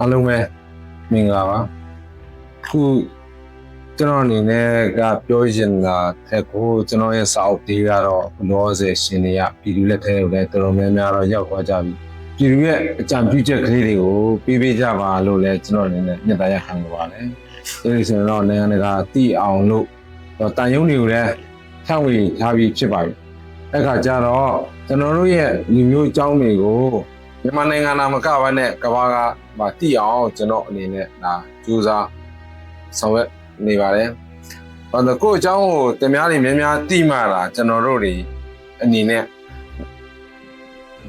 အားလုံးပဲမင်္ဂလာပါခုကျွန်တော်အနေနဲ့ကပြောရင်တာထက်ကိုကျွန်တော်ရဲ့စာအုပ်တွေကတော့လောဆယ်ရှင်တွေကပြည်သူလက်ထဲကိုလည်းတော်တော်များများတော့ရောက်သွားကြပြီပြည်သူရဲ့အကြံပြုချက်ကလေးတွေကိုပေးပေးကြပါလို့လည်းကျွန်တော်အနေနဲ့မြတ်သားရခံလိုပါတယ်အဲဒီဆိုရင်တော့နိုင်ငံတကာတည်အောင်လို့တော့တန်ယုံတွေကိုလည်းဖြန့်ဝေထားပြီးဖြစ်ပါပြီအဲ့ခါကျတော့ကျွန်တော်တို့ရဲ့လူမျိုးအကြောင်းတွေကို မြန်မာနိုင်ငံနာမကပါနဲ့ကဘာကမတိအောင်ကျွန်တော်အနေနဲ့ဒါကြိုးစားဆောင်ရွက်နေပါတယ်။ဘာလို့ကိုယ့်အကြောင်းကိုတများတွေများများတိမှလာကျွန်တော်တို့တွေအနေနဲ့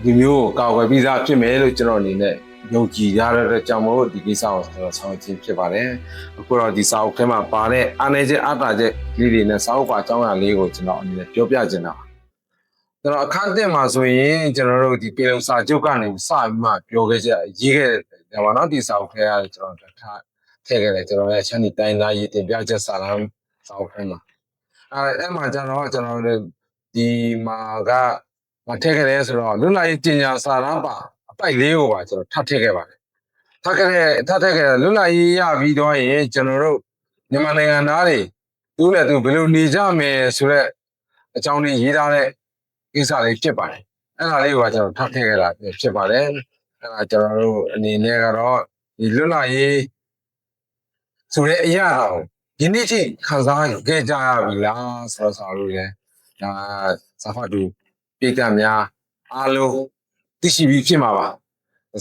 ဒီမျိုးကိုကာကွယ်ပြီးသားဖြစ်မယ်လို့ကျွန်တော်အနေနဲ့ယုံကြည်ရတဲ့အတွက်ကြောင့်မို့ဒီကိစ္စကိုကျွန်တော်ဆောင်ရွက်ခြင်းဖြစ်ပါတယ်။အခုတော့ဒီစာအုပ်ထဲမှာပါတဲ့အားနည်းချက်အတားချက်လေးတွေနဲ့စာအုပ်ပါအကြောင်းအရာလေးကိုကျွန်တော်အနေနဲ့ပြောပြချင်တာပါ ကျွန်တော်အခန်းတက်မှာဆိုရင်ကျွန်တော်တို့ဒီပေလုံစာချုပ်ကနေစပြီးမှပြောခဲ့ကြရေးခဲ့တယ်ပါတော့ဒီစာအုပ်ထဲကကျွန်တော်ထားထည့်ခဲ့တယ်ကျွန်တော်ရဲ့ချမ်းဒီတိုင်းသားရေးတင်ပြချက်စာလမ်းစာအုပ်ထဲမှာအဲအဲ့မှာကျွန်တော်ကျွန်တော်တို့ဒီမှာကမထည့်ခဲ့တယ်ဆိုတော့လွတ်လပ်ရေးတင်ညာစာလမ်းပါအပိုက်လေးကိုပါကျွန်တော်ထပ်ထည့်ခဲ့ပါတယ်ထပ်ခဲ့တဲ့ထပ်ထည့်ခဲ့တဲ့လွတ်လပ်ရေးရပြီးတော့ရင်ကျွန်တော်တို့မြန်မာနိုင်ငံသားတွေသူ့နဲ့သူဘယ်လိုနေကြမယ်ဆိုတော့အကြောင်းလေးရေးထားတဲ့ ကိစ္စလေးဖြစ်ပါတယ်အဲ့ဒါလေးကိုကျွန်တော်ထပ်ထည့်ခဲ့တာဖြစ်ပါတယ်အဲ့ဒါကျွန်တော်တို့အနေနဲ့ကတော့ဒီလွတ်လပ်ရေးဆိုတဲ့အရာကိုယနေ့ထိခံစားခဲ့ကြရပြီလားဆိုတော့ဆိုလို့လေဒါစာဖတ်သူပြည်ကများအားလုံးသိရှိပြီးဖြစ်မှာပါ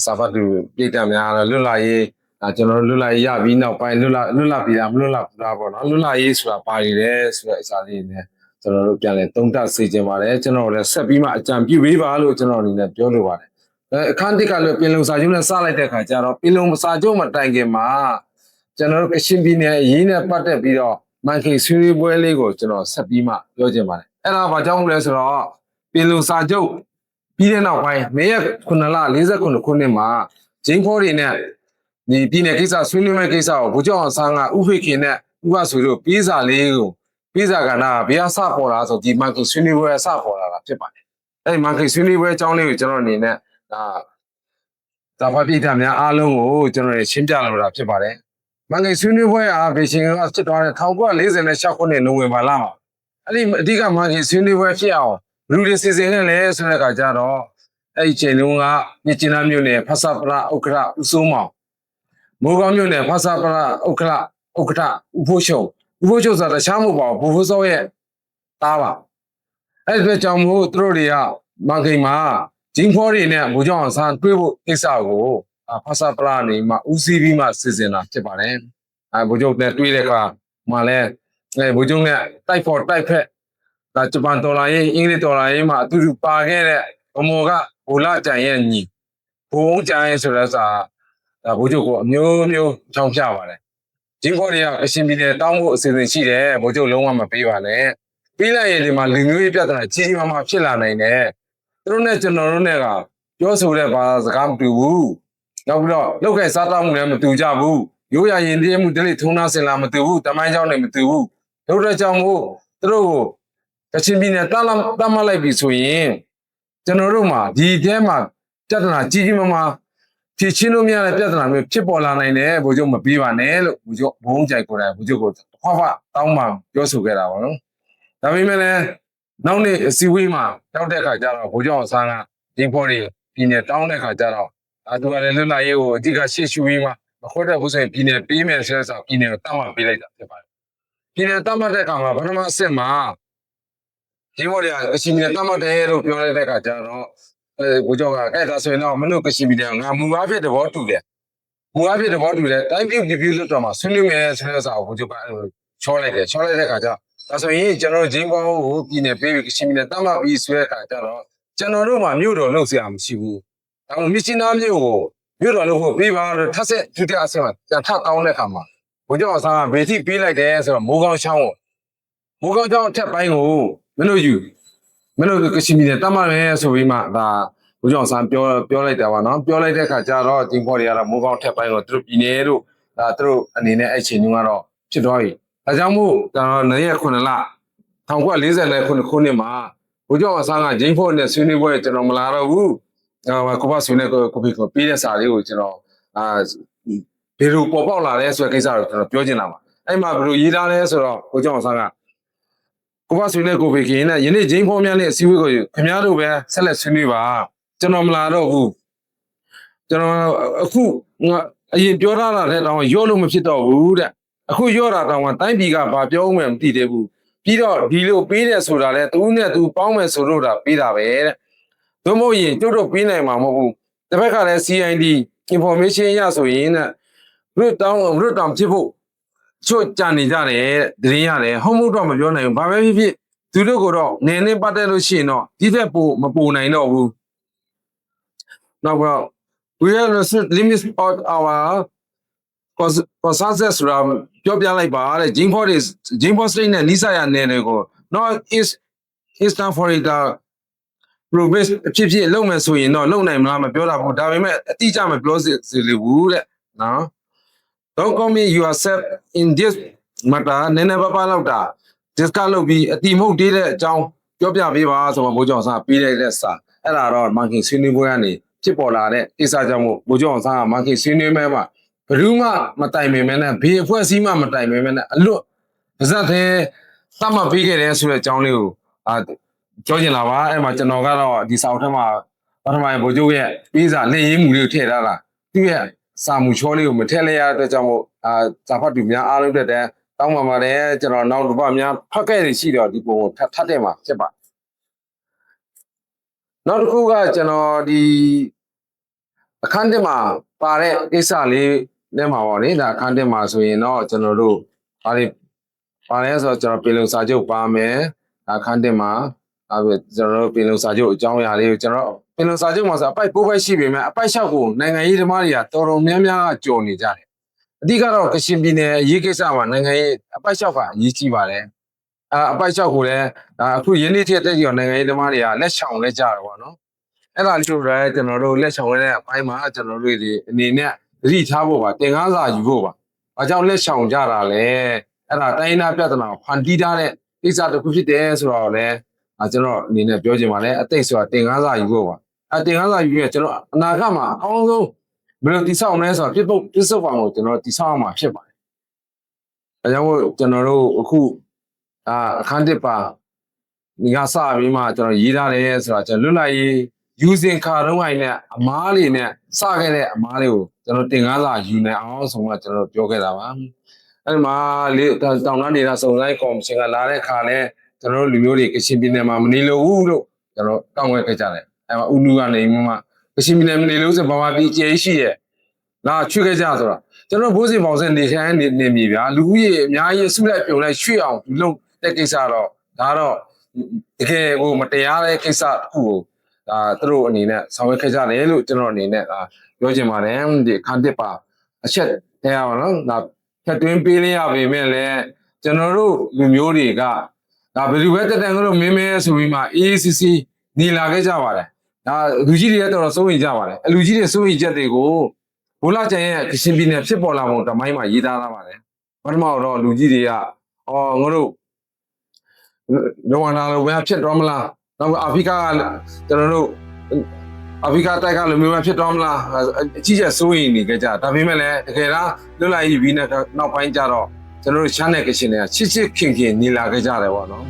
စာဖတ်သူပြည်ကများတော့လွတ်လပ်ရေးဒါကျွန်တော်တို့လွတ်လပ်ရေးရပြီးနောက်ပိုင်းလွတ်လပ်လွတ်လပ်ပြီးလားမလွတ်လပ်ဘူးလားပေါ့နော်လွတ်လပ်ရေးဆိုတာပါနေတယ်ဆိုတဲ့အစားလေးနဲ့ ကျွန်တော်တို့ပြန်လဲသုံးသပ်စေချင်ပါတယ်ကျွန်တော်လည်းဆက်ပြီးမှအကြံပြုပေးပါလို့ကျွန်တော်အနေနဲ့ပြောလိုပါတယ်အဲအခန်းတစ်ကလည်းပြင်လုံစာချုပ်နဲ့စလိုက်တဲ့ခါကျတော့ပြင်လုံစာချုပ်မတိုင်ခင်မှာကျွန်တော်တို့ကရှင်ပြည်နယ်အရေးနဲ့ပတ်သက်ပြီးတော့မန်ခေဆွေးနွေးပွဲလေးကိုကျွန်တော်ဆက်ပြီးမှပြောချင်ပါတယ်အဲ့ဒါဘာကြောင့်လဲဆိုတော့ပြင်လုံစာချုပ်ပြီးတဲ့နောက်ပိုင်းမေရက်9လ49ခုနှစ်မှာဂျင်းဖောတွေနဲ့ဒီပြည်နယ်ကိစ္စဆွေးနွေးမဲ့ကိစ္စကိုဘုကျောင်းအောင်ဆန်းကဥဖိခင်နဲ့ဥပဆိုလို့ပြေးစာလေးကို ပိဇာကနာဘယ်အစပေါ်လာဆိုဒီမန်ကီဆွေးနွေးပွဲအစပေါ်လာတာဖြစ်ပါတယ်။အဲဒီမန်ကီဆွေးနွေးပွဲအကြောင်းလေးကိုကျွန်တော်အနေနဲ့ဒါဒါဖတ်ပြတာများအားလုံးကိုကျွန်တော်ရရှင်းပြလိုတာဖြစ်ပါတယ်။မန်ကီဆွေးနွေးပွဲအားဘေရှင်ကဖြစ်သွားတဲ့1946ခုနှစ်နိုဝင်ဘာလမှာအဲ့ဒီအဓိကမန်ကီဆွေးနွေးပွဲဖြစ်အောင်ဘလူတွေစီစဉ်ခဲ့လဲဆိုတဲ့အခါကျတော့အဲ့ဒီချိန်လုံးကမြစ်ကျင်းသားမြို့နယ်ဖဆပရဥက္ကရဦးစိုးမောင်မိုးကောင်းမြို့နယ်ဖဆပရဥက္ကရဥက္ကရဦးဖို့ရှုံ ဥပချုပ်ဆိုတာတခြားမဟုတ်ပါဘူးဘူဖိုးစောရဲ့တားပါအဲ့ဒီအတွက်ကြောင့်မို့သူတို့တွေကမန်ခိန်မှာဂျင်းဖောတွေနဲ့ဘူကြောင်ဆန်းတွေးဖို့ကိစ္စကိုဖဆပလာနေမှာဦးစီးပြီးမှစီစဉ်တာဖြစ်ပါတယ်အဲဘူချုပ်နဲ့တွေးတဲ့အခါမှလည်းအဲဘူချုပ်နဲ့တိုက်ဖို့တိုက်ဖက်ဒါဂျပန်ဒေါ်လာရေးအင်္ဂလိပ်ဒေါ်လာရေးမှာအတူတူပါခဲ့တဲ့ဘမောကဘူလာကြံရဲ့ညီဘုံကြံရဲ့ဆိုတဲ့စာဒါဘူချုပ်ကိုအမျိုးမျိုးချောင်းပြပါတယ် ဒီဘော်တွေကအရှင်ပြည်နယ်တောင်းဖို့အစီအစဉ်ရှိတယ်ဗိုလ်ချုပ်လုံးဝမပေးပါနဲ့ပြီးလိုက်ရင်ဒီမှာလူမျိုးရေးပြဿနာကြီးကြီးမားမားဖြစ်လာနိုင်တယ်သူတို့နဲ့ကျွန်တော်တို့နဲ့ကပြောဆိုတဲ့ဘာစကားမတူဘူးနောက်ပြီးတော့လောက်ခဲစားတောင်းမှုလည်းမတူကြဘူးရိုးရာရင်တည်းမှုဒလိထုံးသားစင်လာမတူဘူးတမိုင်းကြောင်းလည်းမတူဘူးတို့တဲ့ကြောင့်မို့သူတို့ကိုကချင်ပြည်နယ်တမ်းတမ်းမလိုက်ပြီဆိုရင်ကျွန်တော်တို့မှာဒီထဲမှာပြဿနာကြီးကြီးမားမား ဖြည့်ချင်းလို့မရတဲ့ပြဿနာမျိုးဖြစ်ပေါ်လာနိုင်တယ်ဘိုးချုပ်မပြီးပါနဲ့လို့ဘိုးချုပ်ဘုံကြိုက်ကိုယ်တိုင်ဘိုးချုပ်ကိုဖွားဖွားတောင်းမှပြောဆိုခဲ့တာပါနော်ဒါပေမဲ့လည်းနောက်နေ့အစည်းအဝေးမှာတောက်တဲ့ခါကျတော့ဘိုးချုပ်အောင်ဆန်းကဒီဖို့တွေပြည်နယ်တောင်းတဲ့ခါကျတော့အာသူကလည်းလွတ်လာရေးကိုအဓိကရှေ့ရှုပြီးမှမခွတ်တဲ့ဘူးဆိုရင်ပြည်နယ်ပေးမယ်ဆိုတဲ့ဆိုပြည်နယ်ကိုတတ်မှတ်ပေးလိုက်တာဖြစ်ပါတယ်ပြည်နယ်တတ်မှတ်တဲ့အခါမှာပထမအဆင့်မှာဒီဖို့တွေကအရှင်ပြည်နယ်တတ်မှတ်တယ်လို့ပြောလိုက်တဲ့ခါကျတော့ အဲဘိုးကျော်ကအဲ့ဒါဆိုရင်တော့မင်းတို့ကရှိပြီတဲ့ငါမူအားဖြင့်သဘောတူတယ်မူအားဖြင့်သဘောတူတယ်တိုင်းပြည်ပြည်လွတ်တော်မှာဆွေးနွေးမယ်ဆိုတဲ့စာကိုဘိုးကျော်ကအဲ့လိုချောလိုက်တယ်ချောလိုက်တဲ့ခါကျဒါဆိုရင်ကျွန်တော်တို့ဂျင်းပေါင်းကိုပြည်နယ်ပေးပြီးကရှိပြီနဲ့တတ်မှတ်ပြီးဆွဲတဲ့ခါကျတော့ကျွန်တော်တို့မှာမြို့တော်လှုပ်ရှားမရှိဘူးဒါမှမြစ်ချင်းသားမြို့ကိုမြို့တော်လှုပ်ဖို့ပြီးပါတော့ထပ်ဆက်ဒုတိယအဆင့်မှာပြန်ထပ်တောင်းတဲ့ခါမှာဘိုးကျော်အစားကဘေတိပေးလိုက်တယ်ဆိုတော့မိုးကောင်းချောင်းကိုမိုးကောင်းချောင်းအထက်ပိုင်းကိုမင်းတို့ယူ မင်းတို့ကရှိပြီနဲ့တတ်မှတ်မယ်ဆိုပြီးမှဒါဦးကျောင်းဆန်းပြောပြောလိုက်တာပါနော်ပြောလိုက်တဲ့ခါကျတော့ဂျင်းဖော်တွေကတော့မိုးကောင်းထက်ပိုင်းကိုသူတို့ပြည်နေလို့ဒါသူတို့အနေနဲ့အဲ့ချိန်တုန်းကတော့ဖြစ်သွားပြီဒါကြောင့်မို့ကျွန်တော်နေ့ရက်9လ1949ခုနှစ်မှာဦးကျောင်းဆန်းကဂျင်းဖော်နဲ့ဆွေးနွေးပွဲကျွန်တော်မလာတော့ဘူးအာကိုဘဆွေးနွေးကိုကိုပြီးကိုပြီးတဲ့စာလေးကိုကျွန်တော်အာဘယ်လိုပေါ်ပေါက်လာလဲဆိုတဲ့ကိစ္စကိုကျွန်တော်ပြောချင်တာပါအဲ့မှာဘယ်လိုရေးထားလဲဆိုတော့ကိုကျောင်းအောင်ဆန်းက ကိုဘဆွေနဲ့ကိုဖေခင်နဲ့ယနေ့ဂျင်းဖောင်းများနဲ့အစည်းအဝေးကိုခင်ဗျားတို့ပဲဆက်လက်ဆွေးနွေးပါကျွန်တော်မလာတော့ဘူးကျွန်တော်အခုငါအရင်ပြောထားတာတဲ့တောင်ရော့လို့မဖြစ်တော့ဘူးတဲ့အခုရော့တာတောင်ကတိုင်းပြည်ကဘာပြောမှမသိသေးဘူးပြီးတော့ဒီလိုပေးတယ်ဆိုတာလဲသူနဲ့သူပေါင်းမယ်ဆိုတော့တာပေးတာပဲတဲ့သို့မဟုတ်ရင်ကျုပ်တို့ပေးနိုင်မှာမဟုတ်ဘူးတစ်ဖက်ကလည်း CID information ရဆိုရင်တဲ့ရတောင်းရတောင်းဖြစ်ဖို့ ချို့ကြံနေကြတယ်တရင်ရတယ်ဟုတ်မှုတော့မပြောနိုင်ဘူးဘာပဲဖြစ်ဖြစ်သူတို့ကတော့နင်းနေပတ်တယ်လို့ရှိရင်တော့ဒီသက်ပို့မပိုနိုင်တော့ဘူးနောက်တော့ we have a limit of our process ဆိုတာပြောပြလိုက်ပါတဲ့ gene for is gene for state နဲ့နိစရနယ်တွေကို not is is not for it uh, progress ဖြစ်ဖြစ်လုပ်မယ်ဆိုရင်တော့လုပ်နိုင်မလားမပြောတာဘူးဒါပေမဲ့အတိအကျမပြောစီလေဘူးတဲ့နော် don't commit yourself in this matter နည်းနည်းပါးပါးလောက်တာ discuss လုပ်ပြီးအတိမဟုတ်သေးတဲ့အကြောင်းပြောပြပေးပါဆိုတော့ဘိုးကျောင်းစားပေးလိုက်တဲ့စာအဲ့ဒါတော့ marketing ဆွေးနွေးပွဲကနေဖြစ်ပေါ်လာတဲ့ကိစ္စကြောင့်မို့ဘိုးကျောင်းစားက marketing ဆွေးနွေးမဲ့မှာဘယ်သူမှမတိုင်ပင်မဲနဲ့ဘေးအဖွဲ့အစည်းမှမတိုင်ပင်မဲနဲ့အလွတ်ပါဇက်သေးသတ်မှတ်ပေးခဲ့တယ်ဆိုတဲ့အကြောင်းလေးကိုအာပြောချင်လာပါအဲ့မှာကျွန်တော်ကတော့ဒီစာအုပ်ထဲမှာပထမဘိုးချုပ်ရဲ့ပြီးစာလက်ရင်းမူလေးကိုထည့်ထားတာသူ့ရဲ့ စာမူချောလေးကိုမထည့်လိုက်ရတဲ့အတွက်ကြောင့်မို့အာစာဖတ်သူများအားလုံးတက်တဲ့တောင်းပါပါတယ်ကျွန်တော်နောက်တစ်ပတ်များဖတ်ခဲ့ရရှိတော့ဒီပုံကိုထပ်ထပ်တဲ့မှာဖြစ်ပါနောက်တစ်ခုကကျွန်တော်ဒီအခန်းတက်မှာပါတဲ့ကိစ္စလေးနဲ့မှာပေါ့လေဒါအခန်းတက်မှာဆိုရင်တော့ကျွန်တော်တို့ဘာတွေပါလဲဆိုတော့ကျွန်တော်ပြည်လုံစာချုပ်ပါမယ်အခန်းတက်မှာအဲကျွန်တော်တို့ပြည်လုံစာချုပ်အကြောင်းအရာလေးကိုကျွန်တော် ပြည်လုံစာချုပ်မှာဆိုအပိုက်ပိုးပိုက်ရှိပေမဲ့အပိုက်လျှောက်ကိုနိုင်ငံရေးသမားတွေကတော်တော်များများကကြော်နေကြတယ်အဓိကတော့ကချင်ပြည်နယ်အရေးကိစ္စမှာနိုင်ငံရေးအပိုက်လျှောက်ကအရေးကြီးပါတယ်။အာအပိုက်လျှောက်ကိုလည်းဒါအခုရင်းနှီးထည့်တဲ့ကြောင့်နိုင်ငံရေးသမားတွေကလက်ချောင်လက်ကြတယ်ပေါ့နော်။အဲ့ဒါလေးတို့လည်းကျွန်တော်တို့လက်ချောင်ရတဲ့အပိုင်းမှာကျွန်တော်တို့ဒီအနေနဲ့သတိထားဖို့ပါတင်ကားစာယူဖို့ပါ။ဘာကြောင့်လက်ချောင်ကြတာလဲ။အဲ့ဒါတိုင်းနာပြဿနာကိုဖန်တီးထားတဲ့ကိစ္စတစ်ခုဖြစ်တယ်ဆိုတော့လည်းအာကျွန်တော်အနေနဲ့ပြောချင်ပါတယ်အသိဆိုတာတင်ကားစာယူဖို့ပါ။ အတင်ကားစာယူရင်ကျွန်တော်အနာဂတ်မှာအကောင်းဆုံးဘယ်လိုတိဆောက်မလဲဆိုတော့ပြစ်ပုတ်ပြစ်စုံအောင်ကိုကျွန်တော်တိဆောက်အောင်မှာဖြစ်ပါတယ်။အဲကြောင့်မို့ကျွန်တော်တို့အခုအာအခန်းတစ်ပါဒီကစပြီးမှကျွန်တော်ရေးထားတယ်ဆိုတော့ကျွန်တော်လွတ်လပ်ရေး using ခါတော့အိုင်နဲ့အမားလေးနဲ့စခဲ့တဲ့အမားလေးကိုကျွန်တော်တင်ကားစာယူနေအောင်ဆိုမှကျွန်တော်ပြောခဲ့တာပါ။အဲဒီမှာလေတောင်တန်းနေတာစုံစမ်းကော်မရှင်ကလာတဲ့ခါနဲ့ကျွန်တော်တို့လူမျိုးတွေကချင်ပြည်နယ်မှာမနေလို့ဘူးလို့ကျွန်တော်တောင်းဝဲခဲ့ကြတယ်။ အဲမှာဥနုကနေမှကချင်ပြည်နယ်နေလို့ဆိုဘာမှပြည်ကျဲရှိရဲ့လာချွေခဲ့ကြဆိုတော့ကျွန်တော်ဘိုးစီပေါင်းစနေထိုင်နေနေမြေဗျာလူဦးရေအများကြီးဆုလိုက်ပြုံလိုက်ရွှေ့အောင်လုပ်တဲ့ကိစ္စတော့ဒါတော့တကယ်ဟိုမတရားတဲ့ကိစ္စတစ်ခုကိုဒါသူတို့အနေနဲ့ဆောင်ရွက်ခဲ့ကြတယ်လို့ကျွန်တော်အနေနဲ့ဒါပြောချင်ပါတယ်ဒီအခန်းတစ်ပါအချက်တရားပါနော်ဒါဖြတ်တွင်းပေးလေးရပေမဲ့လည်းကျွန်တော်တို့လူမျိုးတွေကဒါဘယ်လိုပဲတက်တန်လို့မင်းမဲဆိုပြီးမှ AACC နေလာခဲ့ကြပါတယ် ဒါလူကြီးတွေကတော့စိုးရင်ကြပါတယ်အလူကြီးတွေစိုးရင်ချက်တွေကိုဘိုးလာကျန်ရဲ့ကရှင်ပြည်နယ်ဖြစ်ပေါ်လာမှုတမိုင်းမှာရေးသားထားပါတယ်ပထမတော့လူကြီးတွေကအော်ငါတို့လောကနာလိုပဲဖြစ်တော့မလားနောက်အာဖရိကကကျွန်တော်တို့အာဖရိကတိုက်ကလိုမျိုးပဲဖြစ်တော့မလားအကြီးကျယ်စိုးရင်နေကြကြဒါပေမဲ့လည်းတကယ်လားလွတ်လပ်ရေးပြီးနောက်ပိုင်းကျတော့ကျွန်တော်တို့ချမ်းတဲ့ကရှင်တွေကချစ်ချစ်ခင်ခင်နေလာခဲ့ကြတယ်ပေါ့နော်